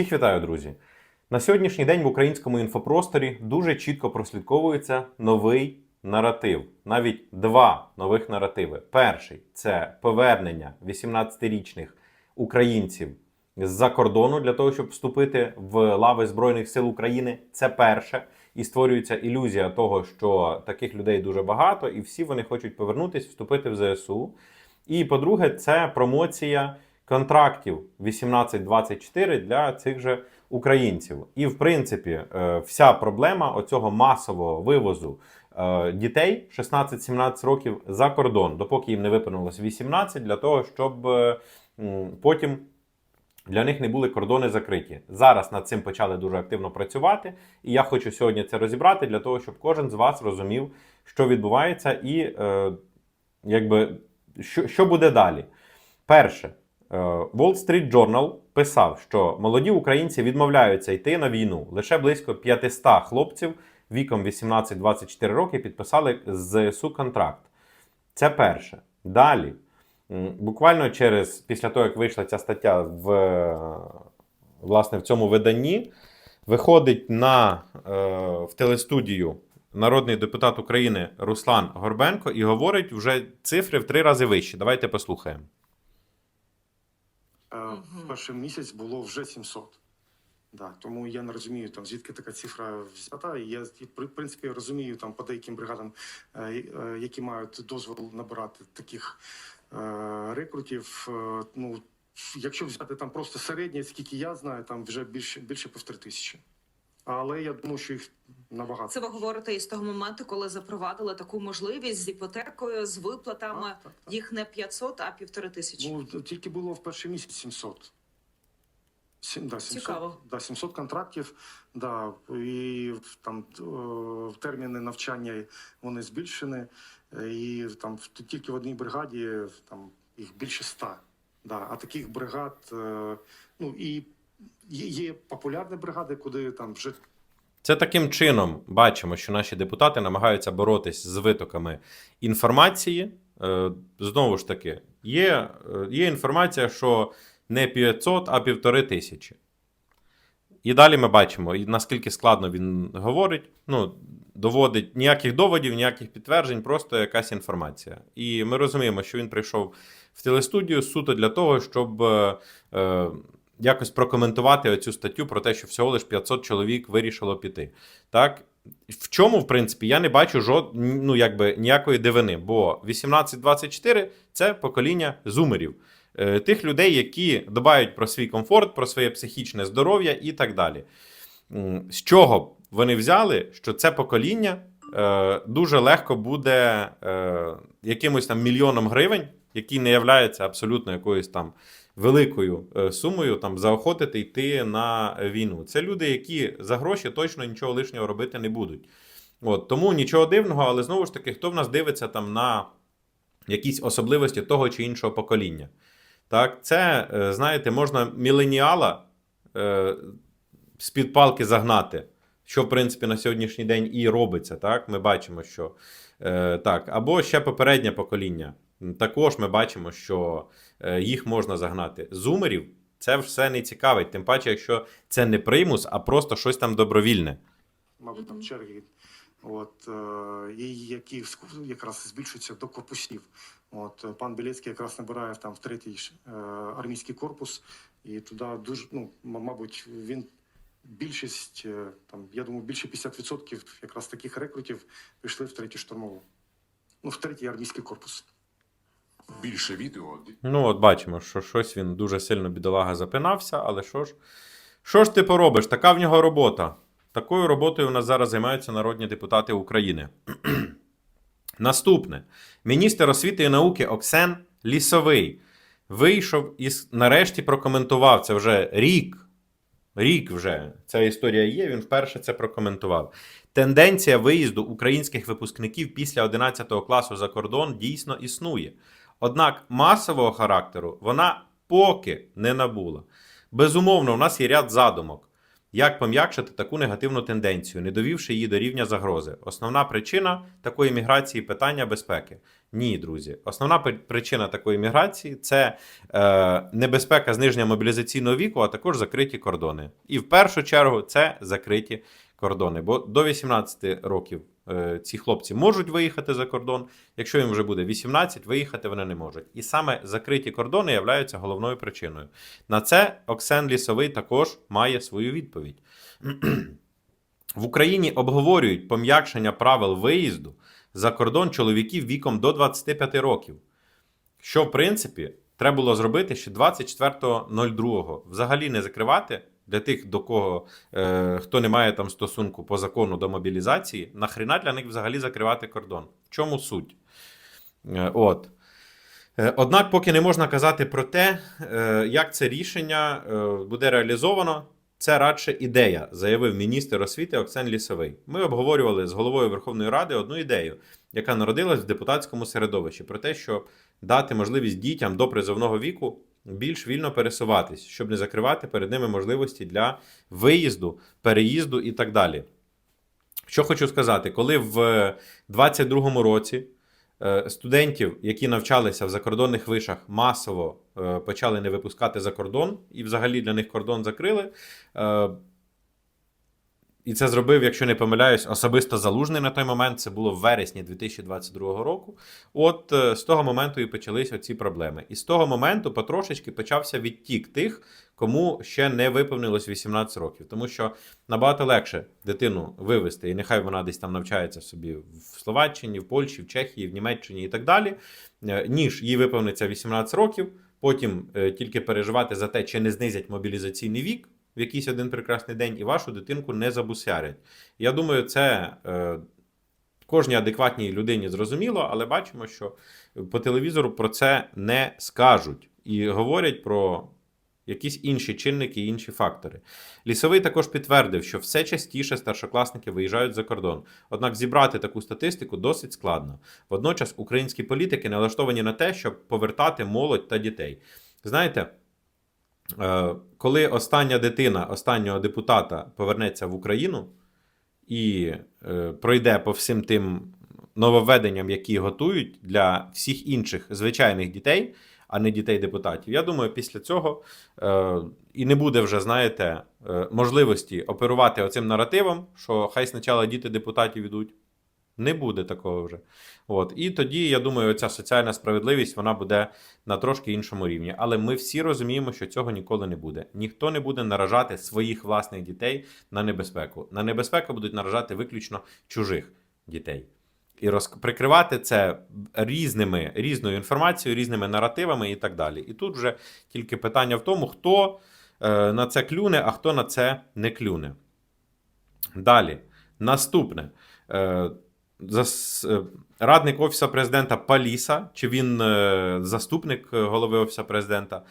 Всіх вітаю, друзі! На сьогоднішній день в українському інфопросторі дуже чітко прослідковується новий наратив, навіть два нових наративи. Перший це повернення 18-річних українців з-за кордону для того, щоб вступити в лави Збройних сил України. Це перше. І створюється ілюзія того, що таких людей дуже багато, і всі вони хочуть повернутися, вступити в ЗСУ. І по-друге, це промоція контрактів 18-24 для цих же українців. І в принципі, е, вся проблема оцього масового вивозу е, дітей 16-17 років за кордон, допоки їм не виповнилось 18, для того, щоб е, потім. Для них не були кордони закриті. Зараз над цим почали дуже активно працювати, і я хочу сьогодні це розібрати для того, щоб кожен з вас розумів, що відбувається, і е, якби що, що буде далі. Перше, Wall Street Journal писав, що молоді українці відмовляються йти на війну. Лише близько 500 хлопців віком 18-24 роки підписали ЗСУ контракт. Це перше. Далі. Буквально через після того, як вийшла ця стаття в, е, власне, в цьому виданні, виходить на, е, в телестудію народний депутат України Руслан Горбенко і говорить вже цифри в три рази вищі. Давайте послухаємо. В перший місяць було вже 700. Да, тому я не розумію, там, звідки така цифра взята. І я, в при- принципі, розумію там, по деяким бригадам, е, е, які мають дозвол набирати таких рекрутів. Ну, якщо взяти там просто середнє, скільки я знаю, там вже більше, більше півтори тисячі. Але я думаю, що їх набагато. Це ви говорите із того моменту, коли запровадили таку можливість з іпотекою, з виплатами. Так, так, так. Їх не 500, а півтори тисячі. Ну, тільки було в перший місяць 700. Сім, да, 700, Цікаво. Да, 700 контрактів, да, і там е, терміни навчання вони збільшені, і там тільки в одній бригаді там їх більше ста. Да, а таких бригад, е, ну і є, є популярні бригади, куди там вже Це таким чином бачимо, що наші депутати намагаються боротись з витоками інформації. Е, Знову ж таки, є, е, є інформація, що не 500, а півтори тисячі. І далі ми бачимо, наскільки складно він говорить. Ну, доводить ніяких доводів, ніяких підтверджень, просто якась інформація. І ми розуміємо, що він прийшов в телестудію суто для того, щоб е, е, якось прокоментувати оцю статтю про те, що всього лиш 500 чоловік вирішило піти. Так? В чому, в принципі, я не бачу жод... ну, якби, ніякої дивини, бо 18-24 це покоління зумерів. Е, Тих людей, які дбають про свій комфорт, про своє психічне здоров'я і так далі. З чого вони взяли, що це покоління е, дуже легко буде е, якимось там мільйоном гривень, який не являється абсолютно якоюсь там великою е, сумою, там заохотити йти на війну. Це люди, які за гроші точно нічого лишнього робити не будуть. От, тому нічого дивного, але знову ж таки, хто в нас дивиться там на якісь особливості того чи іншого покоління. Так, це, е, знаєте, можна міленіала е, з-під палки загнати, що, в принципі, на сьогоднішній день і робиться. Так? Ми бачимо, що е, так, або ще попереднє покоління. Також ми бачимо, що е, їх можна загнати. Зумерів це все не цікавить, тим паче, якщо це не примус, а просто щось там добровільне. мабуть, там черги, от, е, і які якраз збільшуються до корпусів. От, пан Білецький якраз набирає там в третій е, армійський корпус, і туди дуже, ну, м- мабуть, він більшість, е, там, я думаю, більше 50% якраз таких рекрутів пішли в третю штурмову. Ну, в третій армійський корпус. Більше відео Ну, от бачимо, що щось він дуже сильно бідолага запинався, але що ж, що ж ти поробиш? Така в нього робота. Такою роботою у нас зараз займаються народні депутати України. Наступне. Міністр освіти і науки Оксен Лісовий вийшов і нарешті прокоментував це вже рік. Рік вже ця історія є. Він вперше це прокоментував. Тенденція виїзду українських випускників після 11 класу за кордон дійсно існує. Однак масового характеру вона поки не набула. Безумовно, у нас є ряд задумок. Як пом'якшити таку негативну тенденцію, не довівши її до рівня загрози? Основна причина такої міграції питання безпеки. Ні, друзі. Основна причина такої міграції це е, небезпека зниження мобілізаційного віку, а також закриті кордони. І в першу чергу це закриті кордони. Бо до 18 років ці хлопці можуть виїхати за кордон. Якщо їм вже буде 18, виїхати вони не можуть. І саме закриті кордони являються головною причиною. На це Оксен Лісовий також має свою відповідь. В Україні обговорюють пом'якшення правил виїзду за кордон чоловіків віком до 25 років. Що, в принципі, треба було зробити ще 24.02. Взагалі не закривати для тих, до кого е, хто не має там стосунку по закону до мобілізації, нахрена для них взагалі закривати кордон. В чому суть? Е, от. Е, Однак, поки не можна казати про те, е, як це рішення е, буде реалізовано, це радше ідея, заявив міністр освіти Оксен Лісовий. Ми обговорювали з головою Верховної Ради одну ідею, яка народилась в депутатському середовищі, про те, що дати можливість дітям до призовного віку більш вільно пересуватись, щоб не закривати перед ними можливості для виїзду, переїзду і так далі. Що хочу сказати, коли в 2022 році е, студентів, які навчалися в закордонних вишах, масово е, почали не випускати за кордон, і взагалі для них кордон закрили. І це зробив, якщо не помиляюсь, особисто залужний на той момент. Це було в вересні 2022 року. От е, з того моменту і почалися ці проблеми. І з того моменту потрошечки почався відтік тих, кому ще не виповнилось 18 років. Тому що набагато легше дитину вивезти, і нехай вона десь там навчається собі в Словаччині, в Польщі, в Чехії, в Німеччині і так далі, е, ніж їй виповниться 18 років. Потім е, тільки переживати за те, чи не знизять мобілізаційний вік в якийсь один прекрасний день, і вашу дитинку не забусярять. Я думаю, це е, кожній адекватній людині зрозуміло, але бачимо, що по телевізору про це не скажуть і говорять про якісь інші чинники і інші фактори. Лісовий також підтвердив, що все частіше старшокласники виїжджають за кордон. Однак зібрати таку статистику досить складно. Водночас українські політики налаштовані на те, щоб повертати молодь та дітей. Знаєте, коли остання дитина останнього депутата повернеться в Україну і е, пройде по всім тим нововведенням, які готують для всіх інших звичайних дітей, а не дітей депутатів, я думаю, після цього е, і не буде вже, знаєте, е, можливості оперувати оцим наративом, що хай спочатку діти депутатів ідуть. Не буде такого вже. От. І тоді, я думаю, ця соціальна справедливість вона буде на трошки іншому рівні. Але ми всі розуміємо, що цього ніколи не буде. Ніхто не буде наражати своїх власних дітей на небезпеку. На небезпеку будуть наражати виключно чужих дітей. І роз... прикривати це різними, різною інформацією, різними наративами і так далі. І тут вже тільки питання в тому, хто е, на це клюне, а хто на це не клюне. Далі. Наступне. Е, зас... е, Радник Офісу президента Паліса, чи він е, заступник е, голови Офісу президента,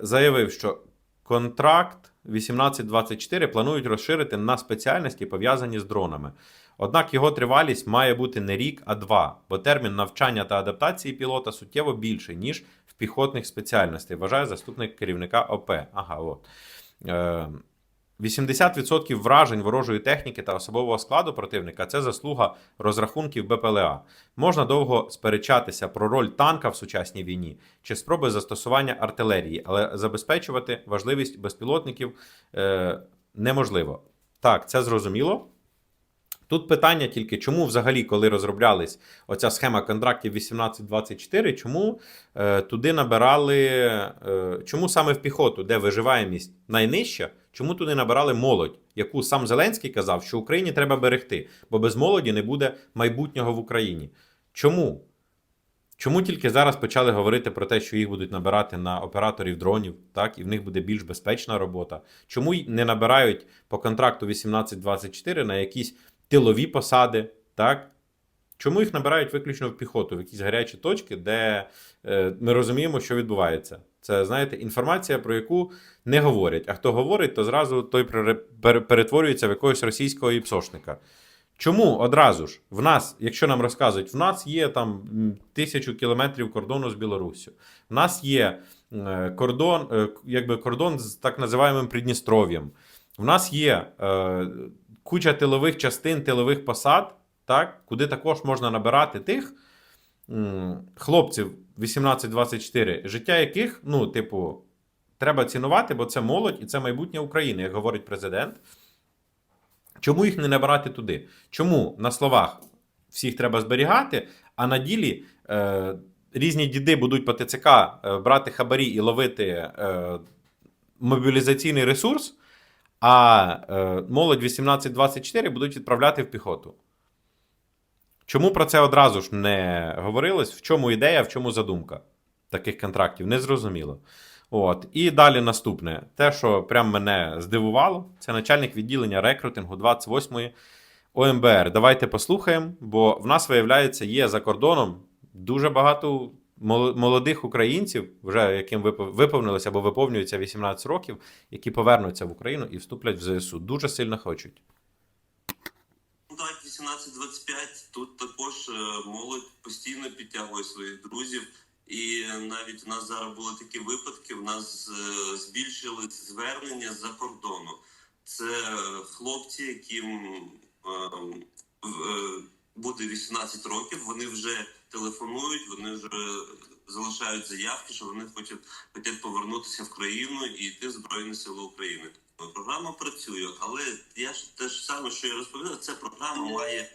заявив, що контракт 1824 планують розширити на спеціальності, пов'язані з дронами. Однак його тривалість має бути не рік, а два, бо термін навчання та адаптації пілота суттєво більший, ніж в піхотних спеціальностей, вважає заступник керівника ОП. Ага, от. Е, 80% вражень ворожої техніки та особового складу противника це заслуга розрахунків БПЛА. Можна довго сперечатися про роль танка в сучасній війні чи спроби застосування артилерії, але забезпечувати важливість безпілотників е, неможливо. Так, це зрозуміло. Тут питання тільки, чому взагалі, коли розроблялись оця схема контрактів 18-24, чому е, туди набирали, е, чому саме в піхоту, де виживаємість найнижча, чому туди набирали молодь, яку сам Зеленський казав, що Україні треба берегти, бо без молоді не буде майбутнього в Україні. Чому? Чому тільки зараз почали говорити про те, що їх будуть набирати на операторів дронів, так, і в них буде більш безпечна робота? Чому не набирають по контракту 18-24 на якісь тилові посади, так? Чому їх набирають виключно в піхоту, в якісь гарячі точки, де е, ми розуміємо, що відбувається? Це, знаєте, інформація, про яку не говорять. А хто говорить, то зразу той пере- пере- перетворюється в якогось російського іпсошника. Чому одразу ж в нас, якщо нам розказують, в нас є там тисячу кілометрів кордону з Білоруссю, в нас є е, кордон, е, якби кордон з так називаємим Придністров'ям. В нас є е, куча тилових частин, тилових посад, так, куди також можна набирати тих хлопців 18-24, життя яких, ну, типу, треба цінувати, бо це молодь і це майбутнє України, як говорить президент. Чому їх не набирати туди? Чому на словах всіх треба зберігати, а на ділі е, різні діди будуть по ТЦК е, брати хабарі і ловити е, мобілізаційний ресурс, а е, молодь 18-24 будуть відправляти в піхоту? Чому про це одразу ж не говорилось? В чому ідея, в чому задумка таких контрактів? Незрозуміло. От. І далі наступне. Те, що прям мене здивувало, це начальник відділення рекрутингу 28-ї ОМБР. Давайте послухаємо, бо в нас, виявляється, є за кордоном дуже багато молодих українців, вже яким випов- виповнилося або виповнюється 18 років, які повернуться в Україну і вступлять в ЗСУ. Дуже сильно хочуть. Ну, так, 18-25. Тут також е, молодь постійно підтягує своїх друзів. І навіть у нас зараз були такі випадки. У нас е, збільшили звернення з-за кордону. Це хлопці, яким е, в- е, буде 18 років. Вони вже телефонують, вони вже залишають заявки, що вони хочуть, хочуть повернутися в країну і йти в Збройні Сили України. Програма працює, але я ж те ж саме, що я розповідав, ця програма має е,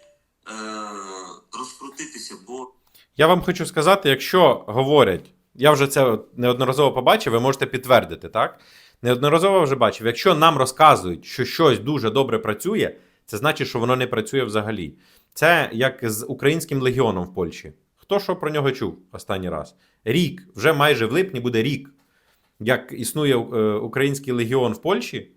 розкрутитися, бо Я вам хочу сказати, якщо говорять, я вже це неодноразово побачив, ви можете підтвердити, так? Неодноразово вже бачив, якщо нам розказують, що щось дуже добре працює, це значить, що воно не працює взагалі. Це як з українським легіоном в Польщі. Хто що про нього чув останній раз? Рік, вже майже в липні буде рік. Як існує е, український легіон в Польщі,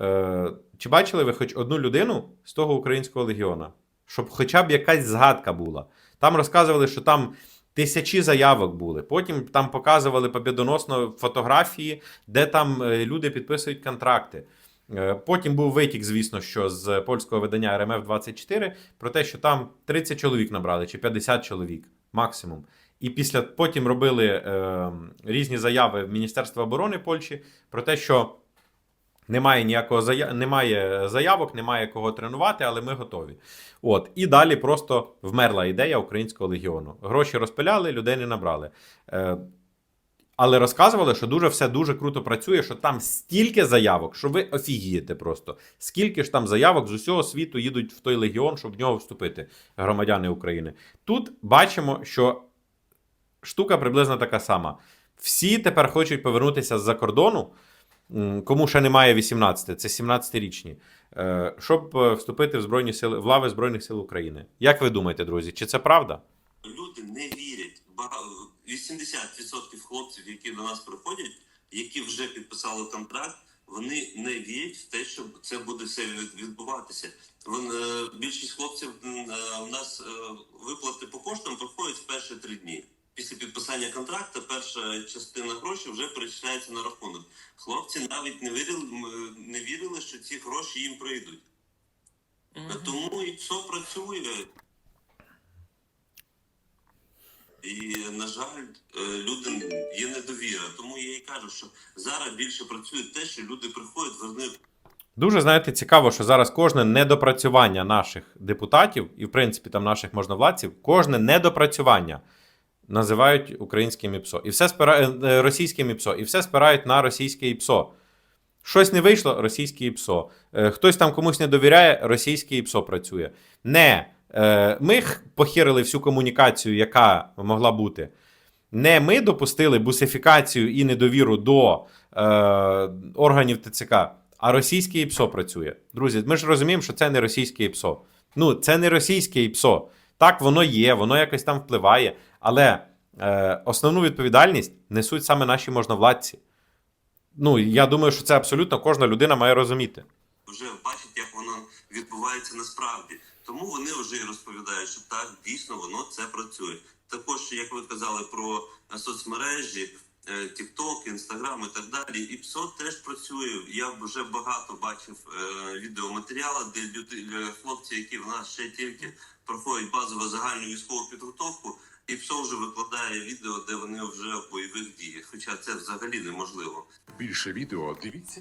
е, чи бачили ви хоч одну людину з того українського легіона? Щоб хоча б якась згадка була. Там розказували, що там тисячі заявок були. Потім там показували побідоносно фотографії, де там е, люди підписують контракти. Потім був витік, звісно, що з польського видання РМФ 24 про те, що там 30 чоловік набрали чи 50 чоловік максимум. І після потім робили е, різні заяви в Міністерство оборони Польщі про те, що немає ніякого зая... немає заявок, немає кого тренувати, але ми готові. От і далі просто вмерла ідея українського легіону. Гроші розпиляли, людей не набрали. Е, але розказували, що дуже все дуже круто працює, що там стільки заявок, що ви офігієте просто. Скільки ж там заявок з усього світу їдуть в той легіон, щоб в нього вступити, громадяни України. Тут бачимо, що штука приблизно така сама. Всі тепер хочуть повернутися з-за кордону, кому ще немає 18, це 17-річні, е, щоб е, вступити в Збройні сили в лави Збройних сил України. Як ви думаєте, друзі, чи це правда? люди не вірять. Бага- 80% хлопців, які до нас приходять, які вже підписали контракт, вони не вірять в те, що це буде все відбуватися. Вон, е, більшість хлопців е, у нас е, виплати по коштам проходять в перші три дні. Після підписання контракту перша частина грошей вже перечисляється на рахунок. Хлопці навіть не вірили, не вірили, що ці гроші їм прийдуть. Тому і все працює. І, на жаль, е, людям є недовіра. Тому я і кажу, що зараз більше працює те, що люди приходять, вони Дуже знаєте, цікаво, що зараз кожне недопрацювання наших депутатів, і в принципі там наших можновладців, кожне недопрацювання називають українським ІПСО. І все спира... е, російським ІПСО, і все спирають на російське ІПСО. Щось не вийшло, російське ІПСО. Е, Хтось там комусь не довіряє, російське ІПСО працює. Не е, ми х- похерили всю комунікацію, яка могла бути. Не ми допустили бусифікацію і недовіру до е, органів ТЦК, а російське ІПСО працює. Друзі, ми ж розуміємо, що це не російське ІПСО. Ну, це не російське ІПСО. Так, воно є, воно якось там впливає, але е, основну відповідальність несуть саме наші можновладці. Ну, я думаю, що це абсолютно кожна людина має розуміти. вже бачать, як воно відбувається насправді. Тому вони вже і розповідають, що так дійсно воно це працює. Також, як ви казали про е, соцмережі, е, TikTok, Instagram і так далі. І ПСО теж працює. Я вже багато бачив е, відеоматеріали, де люди, хлопці, які в нас ще тільки проходять базову загальну військову підготовку, і ПСО вже викладає відео, де вони вже в бойових діях. Хоча це взагалі неможливо. Більше відео дивіться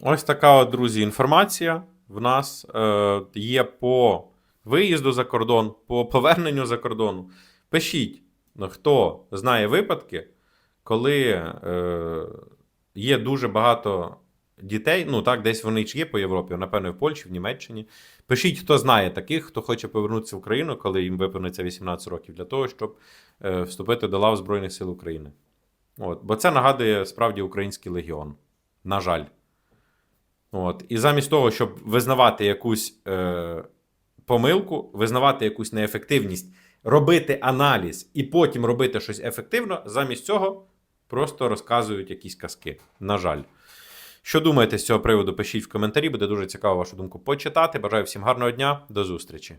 Ось така, от, друзі, інформація в нас е, є по виїзду за кордон, по поверненню за кордону. Пишіть, ну, хто знає випадки, коли е, є дуже багато дітей, ну так, десь вони ж є по Європі, напевно, в Польщі, в Німеччині. Пишіть, хто знає таких, хто хоче повернутися в Україну, коли їм виповниться 18 років, для того, щоб е, вступити до лав Збройних сил України. От, бо це нагадує справді український легіон. На жаль. От. І замість того, щоб визнавати якусь е, помилку, визнавати якусь неефективність, робити аналіз і потім робити щось ефективно, замість цього просто розказують якісь казки. На жаль. Що думаєте з цього приводу? Пишіть в коментарі, буде дуже цікаво вашу думку почитати. Бажаю всім гарного дня, до зустрічі.